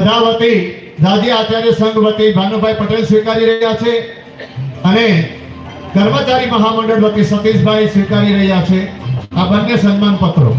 વતી રાજ્ય આચાર્ય સંઘ વતી ભાનુભાઈ પટેલ સ્વીકારી રહ્યા છે અને કર્મચારી મહામંડળ વતી સતીશભાઈ સ્વીકારી રહ્યા છે. આ બંને સન્માન પત્રો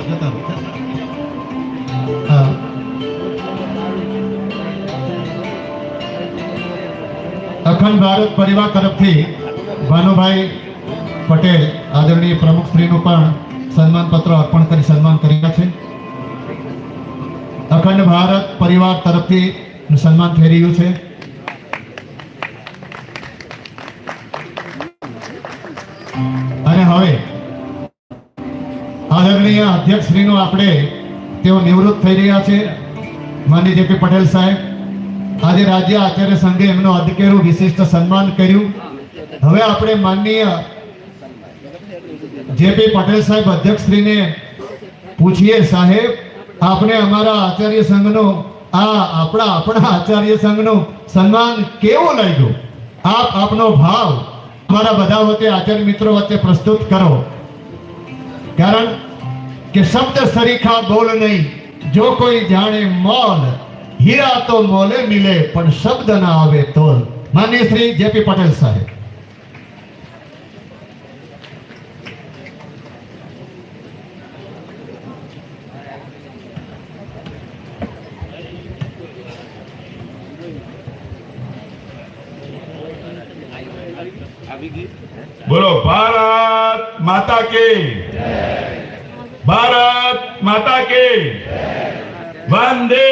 જતા રહો, જતા રહો. હા. અખંડ ભારત પરિવાર તરફથી ભાનુભાઈ પટેલ આદરણીય પ્રમુખ શ્રીનું પણ સન્માન પત્ર અર્પણ કરી સન્માન કર્યા છે અખંડ ભારત પરિવાર તરફથી સન્માન થઈ રહ્યું છે આદરણીય અધ્યક્ષશ્રીનું આપણે તેઓ નિવૃત્ત થઈ રહ્યા છે. માનની જેપી પટેલ સાહેબ, આજે રાજ્ય આચાર્ય સંઘે એમનો અધિકેરું વિશિષ્ટ સન્માન કર્યું. હવે આપણે માનનીય જેપી પટેલ સાહેબ અધ્યક્ષશ્રીને પૂછીએ, સાહેબ આપણે અમારા આચાર્ય સંઘનો, આ આપણા આપણા આચાર્ય સંઘનું સન્માન કેવું લાગ્યું? આપ, આપનો ભાવ અમારા બધા વચ્ચે આચાર્ય મિત્રો વચ્ચે પ્રસ્તુત કરો. કારણ કે શબ્દ સરીખા બોલ નહીં. જો કોઈ જાણે મોલ, હીરા તો મોલે મિલે, પણ શબ્દ ના આવે તોલ. માન્ય શ્રી જેપી પટેલ સાહેબ. બોલો, ભારત માતા કે. ભારત માતા કે વંદે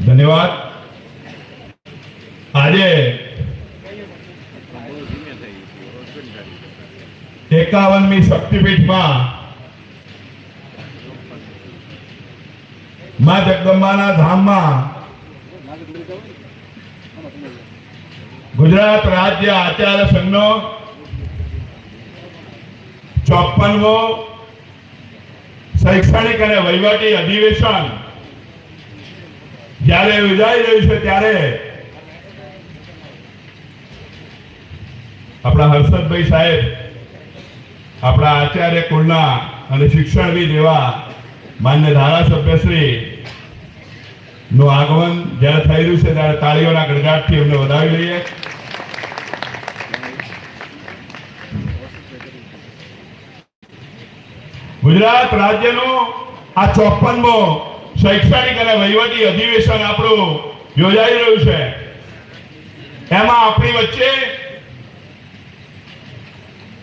ધન્યવાદ આજે એકાવનમી શક્તિપીઠમાં મા જગદંબાના ધામમાં ગુજરાત રાજ્ય આચાર્ય સંઘનો ચોપનમો શૈક્ષણિક અને વહીવટી અધિવેશન. જ્યારે યોજાઈ રહ્યું છે ત્યારે આપણા હર્ષદભાઈ સાહેબ, આપણા આચાર્ય કુળના અને શિક્ષણવિદ એવા માન્ય ધારાસભ્યશ્રી નું આગમન જ્યારે થઈ રહ્યું છે ત્યારે તાળીઓના ગણગાટથી અમને વધાવી લઈએ. ગુજરાત રાજ્યનું આ ચોપનમો શૈક્ષણિક અને વહીવટી અધિવેશન આપણું યોજાઈ રહ્યું છે. એમાં આપણી વચ્ચે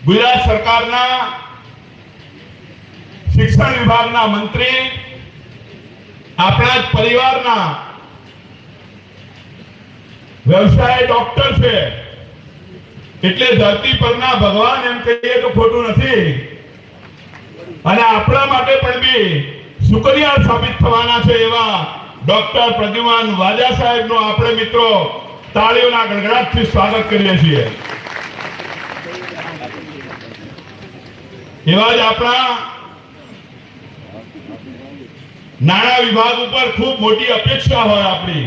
ગુજરાત સરકારના શિક્ષણ વિભાગના મંત્રી, આપણા જ પરિવારના વ્યવસાય ડોક્ટર છે. એટલે ધરતી પરના ભગવાન એમ કહીએ તો ખોટું નથી. અને આપણા માટે પણ બી શુક્રિયા સાબિત થવાના છે એવા ડોક્ટર પ્રદ્યુમન વાજા સાહેબનો આપણે મિત્રો તાળીઓના ગડગડાટથી સ્વાગત કરીએ છીએ. એવા જ આપણા નાણા વિભાગ ઉપર ખૂબ મોટી અપેક્ષા હોય આપણી.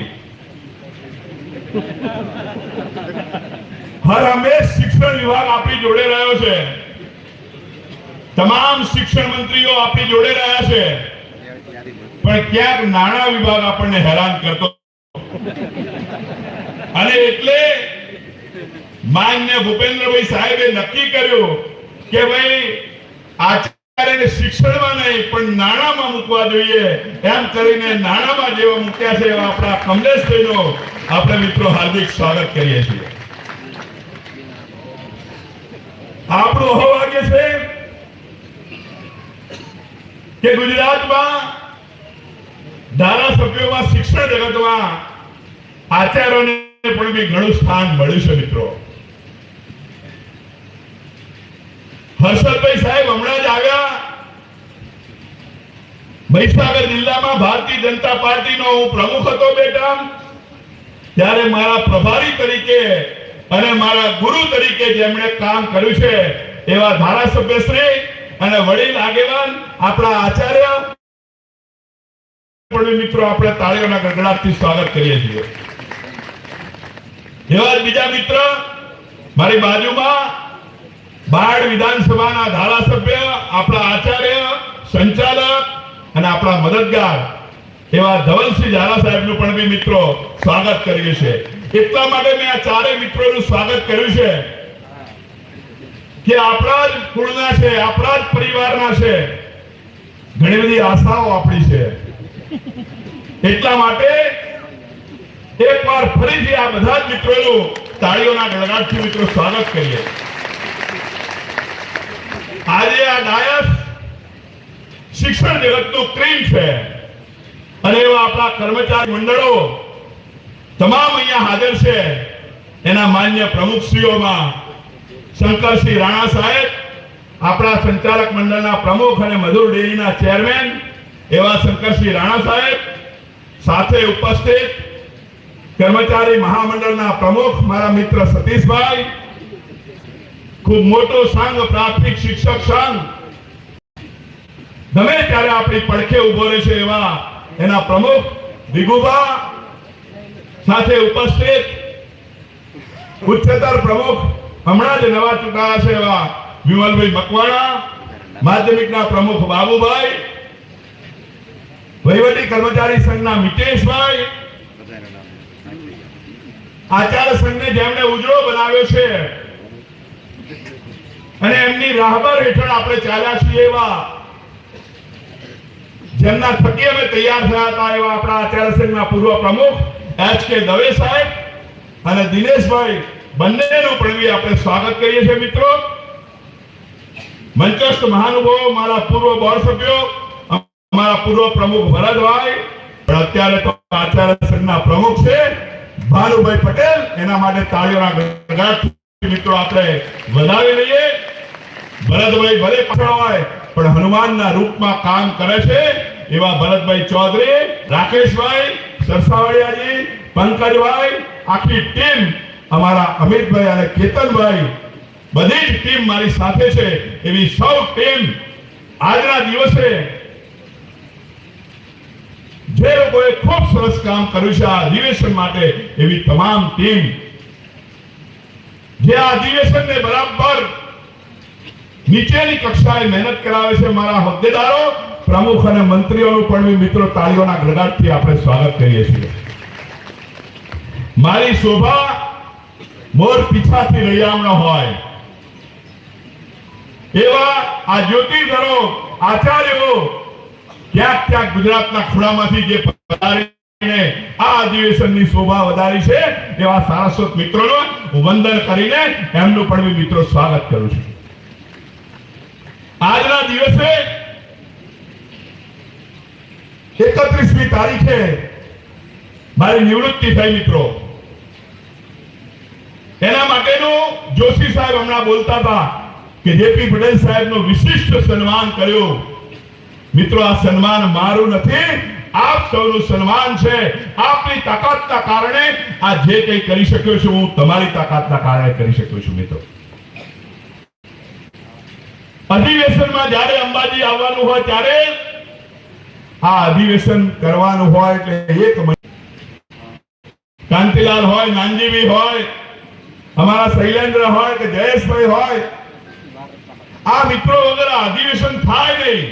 હર હંમેશ શિક્ષણ વિભાગ આપણી જોડે રહ્યો છે. તમામ શિક્ષણ મંત્રીઓ આપણી જોડે રહ્યા છે. પણ ક્યાંક નાણાં વિભાગ આપણને હેરાન કરતો. અને એટલે માન્ય ભૂપેન્દ્રભાઈ સાહેબે નક્કી કર્યું કે ભાઈ, આચાર્યને શિક્ષણમાં નહીં, પણ નાણામાં મૂકવા જોઈએ. એમ કરીને નાણામાં જેવા મૂક્યા છે એવા આપણા કમલેશભાઈનો આપણે મિત્રો હાર્દિક સ્વાગત કરીએ છીએ. આપણું અહોભાગ્ય છે કે ગુજરાતમાં ધારાસભ્યોમાં શિક્ષણ જગતમાં આચાર્યોને પણ બી ઘણું સ્થાન મળ્યું છે, મિત્રો. હર્ષદભાઈ સાહેબ હમણાં જ આવ્યા. મહીસાગર જિલ્લામાં ભારતીય જનતા પાર્ટીનો હું પ્રમુખ હતો, બેટા. ત્યારે મારા પ્રભારી તરીકે અને મારા ગુરુ તરીકે જેમણે કામ કર્યું છે એવા ધારાસભ્ય શ્રી અને વડીલ આગેવાન આપણા આચાર્ય મિત્રો આપણે તાળીઓના ગગડાટથી સ્વાગત કરીએ છીએ. એવા બીજા મિત્ર મારી બાજુમાં બાળ વિધાનસભાના ધારાસભ્ય, આપણા આચાર્ય, સંચાલક અને આપણા મદદગાર એવા ધવલસિંહ ઝાલા સાહેબનું પણ બી મિત્રો સ્વાગત કર્યું છે એટલા માટે મેં આ ચારે મિત્રોનું સ્વાગત કર્યું છે. કે આપણા જ કુળના છે, આપણા જ પરિવારના છે. ઘણી બધી આશાઓ આપણી છે. એટલા માટે એકવાર ફરીથી આ બધા જ મિત્રોનું તાળીઓના ગણગાટથી મિત્રો સ્વાગત કરીએ. આજે આ ડાયસ શિક્ષણ જગતનું ક્રીમ છે. અને એવા આપણા કર્મચારી મંડળો તમામ અહીંયા હાજર છે. એના માન્ય પ્રમુખશ્રીઓમાં શંકરસિંહ રાણા સાહેબ, આપણા સંચાલક મંડળના પ્રમુખ અને મધુર ડેરીના ચેરમેન એવા શંકરસિંહ રાણા સાહેબ, સાથે ઉપસ્થિત કર્મચારી મહામંડળના પ્રમુખ મારા મિત્ર સતીશભાઈ, ખૂબ મોટો સંઘ પ્રાથમિક શિક્ષક સંઘ. ગમે ત્યારે આપણી પડખે ઊભો રહે છે એવા એના પ્રમુખ દિગુભા સાથે ઉપસ્થિત ઉચ્ચતર પ્રમુખ હમણાં જ નવા ચૂંટાયા છે એવા વિમલભાઈ મકવાણા, માધ્યમિકના પ્રમુખ બાબુભાઈ, વહીવટી કર્મચારી સંઘના મિતેશભાઈ, આચાર્ય સંઘને જેમણે ઉજળો બનાવ્યો છે અને એમની રાહબર હેઠળ આપણે ચાલ્યા છીએ એવા જેમના થકી અમે તૈયાર થયા હતા એવા આપણા આચાર્ય સંઘના પૂર્વ પ્રમુખ એચ કે દવે સાહેબ અને દિનેશભાઈ બંનેનું પણ આપણે સ્વાગત કરીએ છીએ મિત્રો. મંચસ્થ મહાનુભાવો, મારા પૂર્વ બોર્ડ સભ્યો અમારા પૂર્વ પ્રમુખ ભરતભાઈ અત્યારે તો આચાર્ય સંઘના પ્રમુખ છે, ભાનુભાઈ પટેલ. એના માટે તાળીઓના મિત્રો આપણે વધાવી લઈએ. ભરતભાઈ ભલે પાછળ હોય, પણ હનુમાનના રૂપમાં કામ કરે છે. એવા ભરતભાઈ ચૌધરી, રાકેશભાઈ સરસાવડિયાજી, પંકજભાઈ, આખી ટીમ અમારા અમિતભાઈ અને કેતનભાઈ બધી જ ટીમ મારી સાથે છે. એવી સૌ ટીમ આજના દિવસે જે લોકોએ ખૂબ સરસ કામ કર્યું છે આ અધિવેશન માટે, એવી તમામ ટીમ. જે આ અધિવેશનને બરાબર નીચેની કક્ષાએ મહેનત કરાવે છે મારા હોદ્દેદારો, પ્રમુખ અને મંત્રીઓનું પણ મિત્રો તાળીઓના ગડગડાટથી આપણે સ્વાગત કરીએ છીએ. મારી શોભા મોર પીછાથી રૈયામણો હોય. એવા આ જ્યોતિધરો આચાર્યો ક્યાંક ક્યાંક ગુજરાતના ખૂણામાંથી જે પધારીને આ અધિવેશનની શોભા વધારી છે, એવા સારસ્વત મિત્રોનો હું વંદન કરીને એમનું પણ મિત્રો સ્વાગત કરું છું. આજના દિવસે એકત્રીસમી તારીખે મારી નિવૃત્તિ થઈ, મિત્રો. એના માટેનું જોશી સાહેબ હમણાં બોલતા હતા કે જેપી પટેલ સાહેબનું વિશિષ્ટ સન્માન કર્યો. મિત્રો, આ સન્માન મારું નથી, આપ સૌનું સન્માન છે. આપની તાકાતના કારણે આ જે કંઈ કરી શક્યો છું, હું તમારી તાકાતના કારણે કરી શક્યો છું, મિત્રો. અધિવેશનમાં જ્યારે અંબાજી આવવાનું હોય ત્યારે આ અધિવેશન કરવાનું હોય એટલે એક કાંતિલાલ હોય નાનજીભાઈ હોય અમારા શૈલેન્દ્ર હોય કે જયેશભાઈ હોય, આ મિત્રો વગર અધિવેશન થાય નહીં.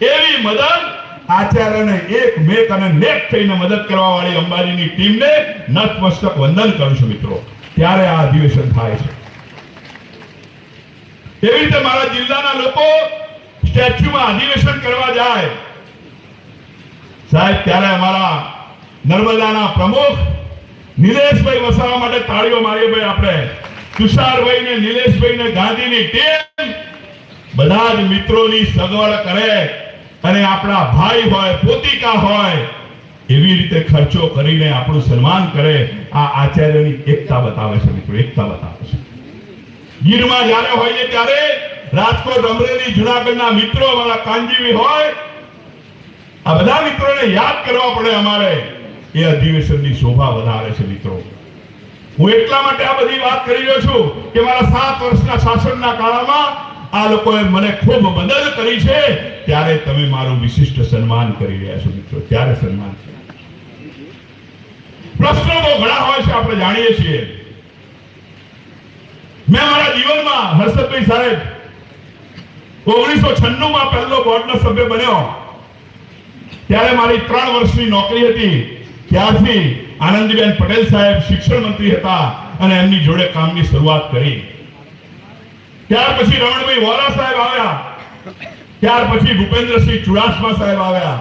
એવી મદદ આચાર્યને એક મેક અને નેક થઈને મદદ કરવા વાળી અંબાજીની ટીમને નતમસ્તક વંદન કરું છું મિત્રો. ત્યારે આ અધિવેશન થાય છે. એવી રીતે મારા જિલ્લાના લોકો સ્ટેચ્યુમાં અધિવેશન કરવા જાય. સાહેબ, ત્યારે અમારા નર્મદાના પ્રમુખ નિલેશભાઈ વસાવા માટે તાળીઓ મારીએ ભાઈ આપણે. તુષારભાઈ ને નિલેશભાઈ ને ગાંધીની ટીમ બધા જ મિત્રોની સગવડ કરે. અને આપણા ભાઈ હોય, પોતિકા હોય, એવી રીતે ખર્ચો કરીને આપણું સન્માન કરે. આ આચાર્યની એકતા બતાવે છે મિત્રો, એકતા બતાવે છે. ગીરમાં જ્યારે હોઈએ ત્યારે રાજકોટ, અમરેલી, જુનાગઢના મિત્રો અમારા કાંજીવી હોય. આ બધા મિત્રોને યાદ કરવા પડે અમારે. એ અધિવેશનની શોભા વધારે છે મિત્રો. હું એટલા માટે આ બધી વાત કરી રહ્યો છું કે મારા સાત વર્ષના શાસનના કાળમાં આ લોકોએ મને ખૂબ મદદ કરી છે. ત્યારે તમે મારું વિશિષ્ટ સન્માન કરી રહ્યા છો મિત્રો. ત્યારે સન્માન છે. પ્રશ્નો બહુ ઘણા હોય છે, આપણે જાણીએ છીએ. મેં મારા જીવનમાં હર્ષદભાઈ સાહેબ ઓગણીસો છન્નું માં પહેલો બોર્ડનો સભ્ય બન્યો. ત્યારે મારી ત્રણ વર્ષની નોકરી હતી. ત્યારથી આનંદીબેન પટેલ સાહેબ શિક્ષણ મંત્રી હતા અને એમની જોડે કામની શરૂઆત કરી. ત્યાર પછી રમણભાઈ વોરા સાહેબ આવ્યા. ત્યાર પછી ભૂપેન્દ્રસિંહ ચુડાસમા સાહેબ આવ્યા.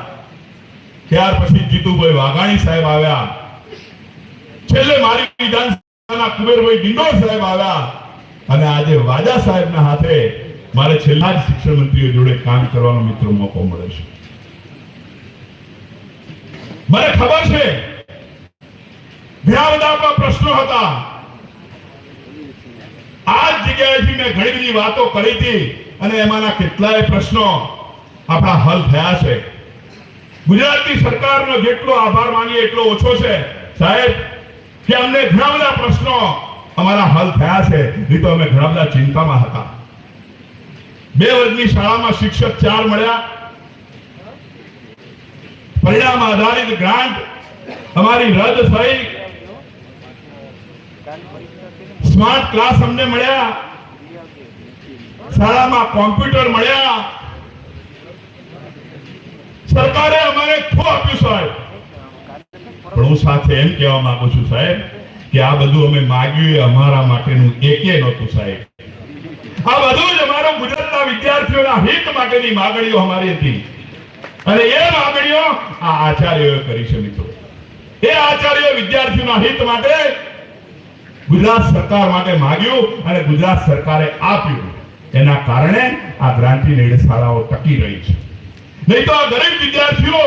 ત્યાર પછી જીતુભાઈ વાઘાણી સાહેબ આવ્યા. છેલ્લે મારી વિધાનસભાના કુબેરભાઈ ડિંડોર સાહેબ આવ્યા. અને આજે વાજા સાહેબના હાથે મારે છેલ્લા જ શિક્ષણ મંત્રીઓ જોડે કામ કરવાનો મિત્રો મોકો મળે છે. મને ખબર છે. ઘણા બધા પ્રશ્નો હતા. આ જગ્યાએથી મેં ઘણી બધી વાતો કરી હતી અને એમાંના કેટલાય પ્રશ્નો આપણા હલ થયા છે. ગુજરાતની સરકારનો જેટલો આભાર માનીએ એટલો ઓછો છે. સાહેબ, કે અમને ઘણા બધા પ્રશ્નો અમારા હલ થયા છે. નહીં તો અમે ઘણા બધા ચિંતામાં હતા. બે વર્ગની શાળામાં શિક્ષક ચાર મળ્યા. પરિણામ આધારિત ગ્રાન્ટ અમારી રદ થઈ. સ્માર્ટ ક્લાસ અમને મળ્યા. શાળામાં કોમ્પ્યુટર મળ્યા. સરકારે અમારે ખૂબ આપ્યું સાહેબ. પણ હું સાથે એમ કહેવા માંગુ છું સાહેબ કે આ બધું અમે માગ્યું એ અમારા માટેનું એકે નહોતું સાહેબ. આ બધું જ અમારો ગુજરાતના વિદ્યાર્થીઓના હિત માટેની માગણીઓ અમારી હતી. અને એ માગણીઓ આ આચાર્યોએ કરી છે મિત્રો. એ આચાર્ય વિદ્યાર્થીઓના હિત માટે ગુજરાત સરકાર માટે માંગ્યું અને ગુજરાત સરકારે આપ્યું. એના કારણે આ ગ્રાન્ટી શાળાઓ ટકી રહી છે. નહીં તો આ ગરીબ વિદ્યાર્થીઓ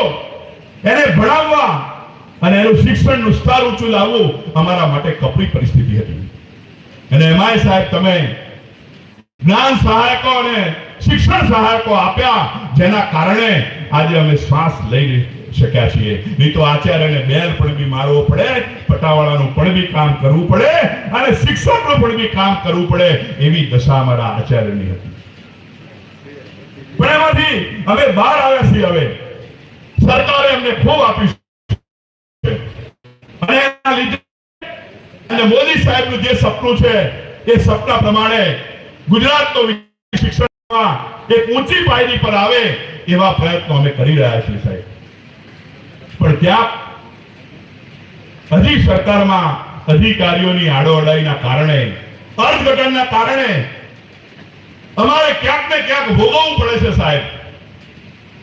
એને ભણાવવા અને એનું શિક્ષણનું સ્તર ઊંચું લાવવું અમારા માટે કપરી પરિસ્થિતિ હતી. અને એમાંય સાહેબ તમે જ્ઞાન સહાયકો અને શિક્ષણ સહાયકો આપ્યા, જેના કારણે આજે અમે શ્વાસ લઈ શક્યા છીએ. નહીં તો આચાર્યને બેલ પણ બી મારવો પડે, પટાવાળાનું પણ બી કામ કરવું પડે, અને શિક્ષકનું પણ બી કામ કરવું પડે એવી દશા અમારા આચાર્યની હતી. પણ એમાંથી અમે બહાર આવ્યા છીએ હવે. સરકારે અમને ખૂબ આપ્યું અને એના લીધે મોદી સાહેબનું જે સપનું છે, એ સપના પ્રમાણે ગુજરાતનો શિક્ષણમાં એક ઊંચી પાયરી પર આવે એવા પ્રયત્નો અમે કરી રહ્યા છીએ સાહેબ. પણ ત્યાં હજી સરકારમાં અધિકારીઓની આડોઅડાઈના કારણે, અર્થઘટનના કારણે અમારે ક્યાંક ને ક્યાંક ભોગવવું પડે છે સાહેબ.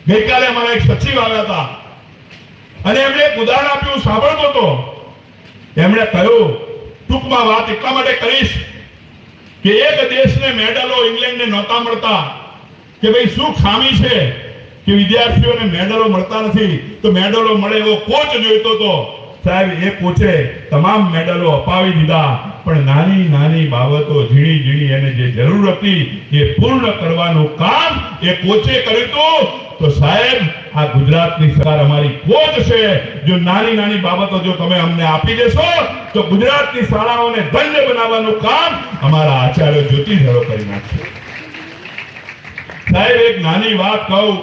ગઈકાલે અમારા એક સચિવ આવ્યા હતા અને એમણે એક ઉદાહરણ આપ્યું, સાંભળતો હતો. એમણે કહ્યું, ટૂંકમાં વાત એટલા માટે કરીશ કે એક દેશને મેડલો ઇંગ્લેન્ડને નહોતા મળતા, કે ભાઈ શું ખામી છે કે વિદ્યાર્થીઓને મેડલો મળતા નથી, તો મેડલો મળે એવો કોચ જોઈતો હતો. સાહેબ, એ કોચે તમામ મેડલો અપાવી દીધા, પણ નાની નાની બાબતો ઝીણી ઝીણી એને જે જરૂર હતી એ પૂર્ણ કરવાનું કામ એ કોચે કર્યું હતું. તો સાહેબ, આ ગુજરાતની સરકાર અમારી કોચ છે. જો નાની નાની બાબતો જો તમે અમને આપી દેશો, તો ગુજરાતની શાળાઓને ધન્ય બનાવવાનું કામ અમારા આચાર્ય જ્યોતિધરો કરી નાખશે સાહેબ, એક નાની વાત કહું.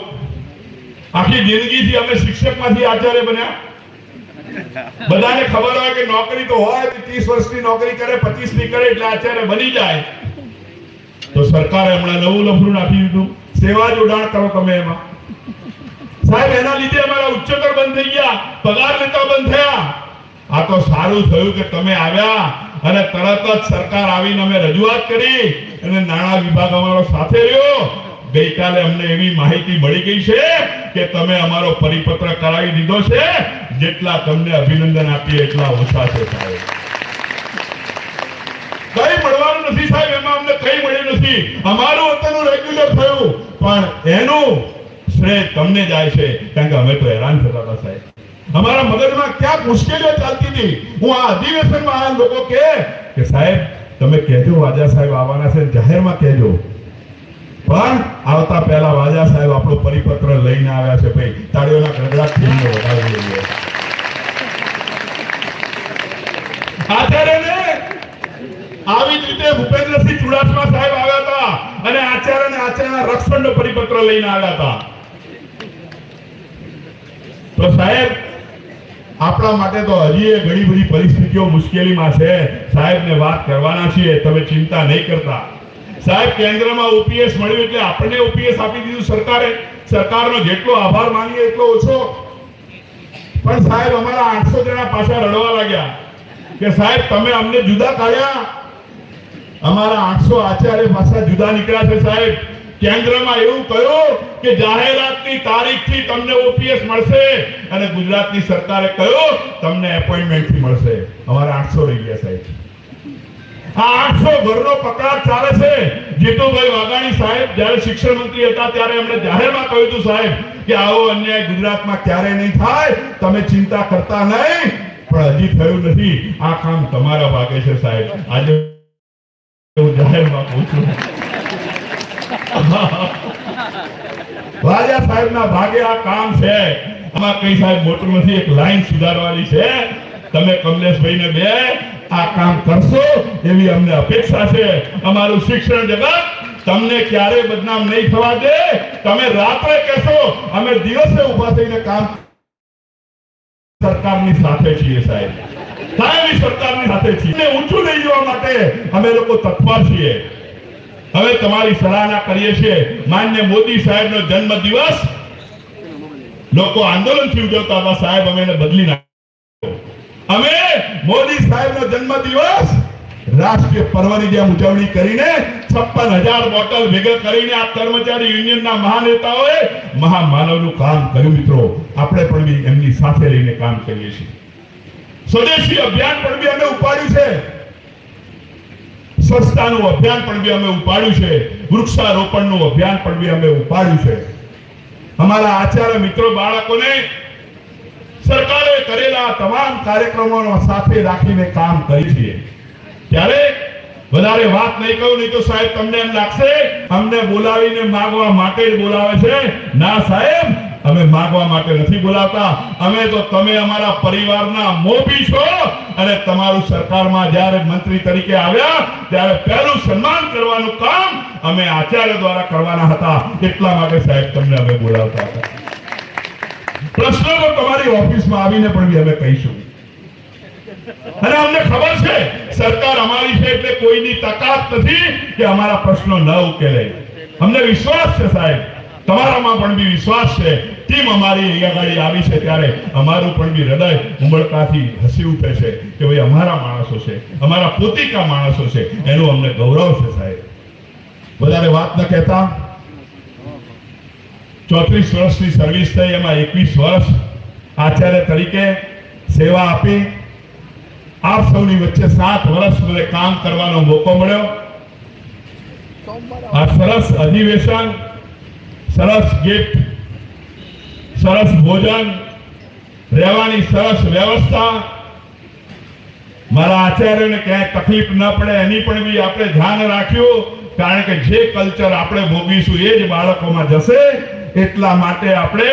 આખી જિંદગીથી અમે શિક્ષકમાંથી આચાર્ય બન્યા. બધાને ખબર હોય કે નોકરી તો હોય ત્રીસ 30 વર્ષની નોકરી કરે 25 ની કરે, એટલે આચાર્ય બની જાય. તો સરકારે હમણાં નવું લફરું નાખી દીધું. સેવા જોડાણ કરો તમે એમાં. સાહેબ, એના લીધે અમારા ઉચ્ચતર બંધ થઈ ગયા. પગાર લેતા બંધ થયા. આ તો સારું થયું કે તમે આવ્યા અને તરત જ સરકાર આવીને અમે રજૂઆત કરી અને નાણાં વિભાગ અમારો સાથે રહ્યો. ગઈકાલે અમને એવી માહિતી મળી ગઈ છે કે તમે અમારો પરિપત્ર કરાવી દીધો છે. જેટલા તમને અભિનંદન આપીએ એટલા ઓછા છે સાહેબ. કઈ મળવાનું નથી સાહેબ, એમાં અમને કઈ મળ્યું નથી. અમારું અત્યારનું રેગ્યુલર થયું. પણ એનું શ્રેય તમને જાય છે, કારણ કે અમે તો હેરાન થતા હતા સાહેબ. અમારા મગજમાં ક્યાંક મુશ્કેલીઓ ચાલતી હતી. હું આ અધિવેશનમાં આ લોકો કે કે સાહેબ, તમે કહેજો વાજા સાહેબ આવવાના છે જાહેરમાં કહેજો. પણ આવતા પહેલા વાજા સાહેબ આપણો પરિપત્ર લઈને આવ્યા છે, ભાઈ. તાળીઓના ગડગડાટથી એમને વધાવી દઈએ આચાર્યને આવી જ રીતે ભૂપેન્દ્રસિંહ ચુડાસમા સાહેબ આવ્યા હતા અને આચાર્ય અને આચાર્યના રક્ષણનો પરિપત્ર લઈને આવ્યા હતા. તો સાહેબ, આપણા માટે તો હજી ઘણી બધી પરિસ્થિતિઓ મુશ્કેલીમાં છે. સાહેબને વાત કરવાના છીએ, તમે ચિંતા નહીં કરતા. સાહેબ, કેન્દ્રમાં ઓપીએસ મળ્યું એટલે આપણને ઓપીએસ આપી દીધું સરકારે. સરકારનો જેટલો આભાર માનીએ એટલો ઓછો. પણ સાહેબ, અમારા આઠસો જણા પાછા રડવા લાગ્યા કે સાહેબ, તમે અમને જુદા કાઢ્યા. અમારા આઠસો આચાર્ય પાછા જુદા નીકળ્યા છે સાહેબ. કેન્દ્રમાં એવું કહ્યું કે જાહેરાતની તારીખથી તમને ઓપીએસ મળશે અને ગુજરાતની સરકારે કહ્યું, તમને એપોઇન્ટમેન્ટથી મળશે. અમારા આઠસો રહી ગયા સાહેબ. આ આઠસો ઘરનો પકડાટ ચાલે છે. જીતુભાઈ વાઘાણી સાહેબ જ્યારે શિક્ષણ મંત્રી હતા ત્યારે એમણે જાહેરમાં કહ્યું હતું, સાહેબ, કે આવો અન્યાય ગુજરાતમાં ક્યારે નહીં થાય. તમે ચિંતા કરતા નહીં. પણ હજી થયું નથી. આ કામ તમારા ભાગે છે સાહેબ. આજે હું જાહેરમાં પૂછું રાજા સાહેબના ભાગે આ કામ છે. આમાં કઈ સાહેબ મોટું નથી, એક લાઈન સુધારવાની છે. તમે કમલેશભાઈને બે, આ કામ કરશો એવી અમને અપેક્ષા છે. અમારું શિક્ષણ જગત તમને ક્યારે બદનામ નહીં થવા દે. તમે રાત્રે કહેશો, અમે દિવસે ઊભા થઈને કામ સરકારની સાથે છીએ સાહેબ. કાયમી સરકારની સાથે છીએ. ઊંચું લઈ જવા માટે અમે લોકો તત્પર છીએ. હવે તમારી સરાહના કરીએ છીએ. માન્ય મોદી સાહેબનો જન્મ દિવસ લોકો આંદોલનથી ઉજવતા હતા સાહેબ અમે બદલી નાખ્યો. અમે મોદી સાહેબનો જન્મ દિવસ રાષ્ટ્રીય પર્વની જેમ ઉજવણી કરીને છપ્પન હજાર બોટલ ભેગા કરીને આ કર્મચારી યુનિયનના મહાનેતાઓએ મહામાનવનું કામ કર્યું મિત્રો. આપણે પણ એમની સાથે રહીને કામ કરીએ છીએ. સ્વદેશી અભિયાન પણ બી અમે ઉપાડ્યું છે. સ્વચ્છતાનું અભિયાન પણ બી અમે ઉપાડ્યું છે. વૃક્ષારોપણનું અભિયાન પણ બી અમે ઉપાડ્યું છે. અમારા આચાર્ય મિત્રો બાળકોને સરકારે કરેલા તમામ કાર્યક્રમોનો સાથે રાખીને કામ કરી છીએ ત્યારે વધારે વાત નહીં કહું, નહીં તો સાહેબ તમને એમ લાગશે, અમને બોલાવીને માગવા માટે જ બોલાવે છે. ના સાહેબ અમે માગવા માટે નથી બોલાવતા. અમે તો તમે અમારા પરિવારના મોભી છો. અને તમારું સરકારમાં જ્યારે મંત્રી તરીકે આવ્યા, ત્યારે પહેલું સન્માન કરવાનું કામ અમે આચાર્ય દ્વારા કરવાના હતા. એટલા માટે સાહેબ તમને અમે બોલાવતા હતા. પ્રશ્નો તો તમારી ઓફિસમાં આવીને પણ અમે કહીશું. અને અમને ખબર છે, સરકાર અમારી છે એટલે કોઈની તાકાત નથી કે અમારા પ્રશ્નો ન ઉકેલે. અમને વિશ્વાસ છે સાહેબ. તમારામાં પણ બી વિશ્વાસ છે. ટીમ અમારી અહીંયા ગાડી આવી છે ત્યારે અમારું પણ બી હૃદય ઉમળકાથી હસી ઉઠે છે કે ભાઈ અમારા માણસો છે, અમારા પોતિકા માણસો છે, એનું અમને ગૌરવ છે સાહેબ. વધારે વાત ન કહેતા. ચોત્રીસ વર્ષની સર્વિસ થઈ, એમાં એકવીસ વર્ષ આચાર્ય તરીકે સેવા આપી. આપ સૌની વચ્ચે સાત વર્ષ મને કામ કરવાનો મોકો મળ્યો. આ સરસ અધિવેશન, સરસ ગિફ્ટ સરસ ભોજન, રહેવાની સરસ વ્યવસ્થા. મારા આચાર્યને ક્યાંય તકલીફ ન પડે, એની પણ બી આપણે ધ્યાન રાખ્યું, કારણ કે જે કલ્ચર આપણે ભોગવીશું એ જ બાળકોમાં જશે. એટલા માટે આપણે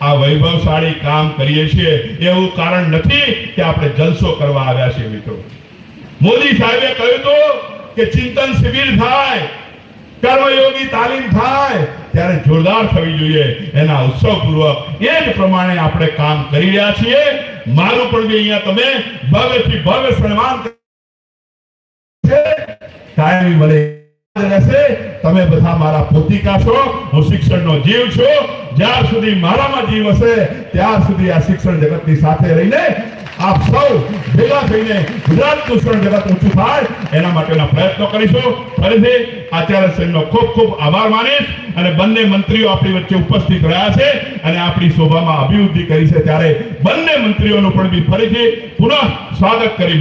આ વૈભવશાળી કામ કરીએ છીએ. એવું કારણ નથી કે આપણે જલસો કરવા આવ્યા છીએ, મિત્રો. મોદી સાહેબે કહ્યું હતું કે ચિંતન શિબિર થાય, કર્મયોગી તાલીમ થાય ત્યારે જોરદાર થવી જોઈએ. એના ઉત્સવપૂર્વક એ જ પ્રમાણે આપણે કામ કરી રહ્યા છીએ. મારું પણ બી અહીંયા તમે ભવ્યથી ભવ્ય સન્માન કાયમી મળે રહેશે. તમે બધા મારા પોતિકા છો. હું શિક્ષણનો જીવ છું. જ્યાં સુધી મારામાં જીવ હશે, ત્યાં સુધી આ શિક્ષણ જગતની સાથે રહીને આપ સૌ ભેગા થઈને ગુજરાતનું શિક્ષણ જગત ઊંચું થાય એના માટેના પ્રયત્નો કરીશું. ફરીથી આચાર્ય શ્રીનો ખૂબ ખૂબ આભાર માનીશ અને બંને મંત્રીઓ આપણી વચ્ચે ઉપસ્થિત રહ્યા છે અને આપણી શોભામાં અભિવૃદ્ધિ કરી છે ત્યારે બંને મંત્રીઓનું પણ બી ફરીથી પુનઃ સ્વાગત કરી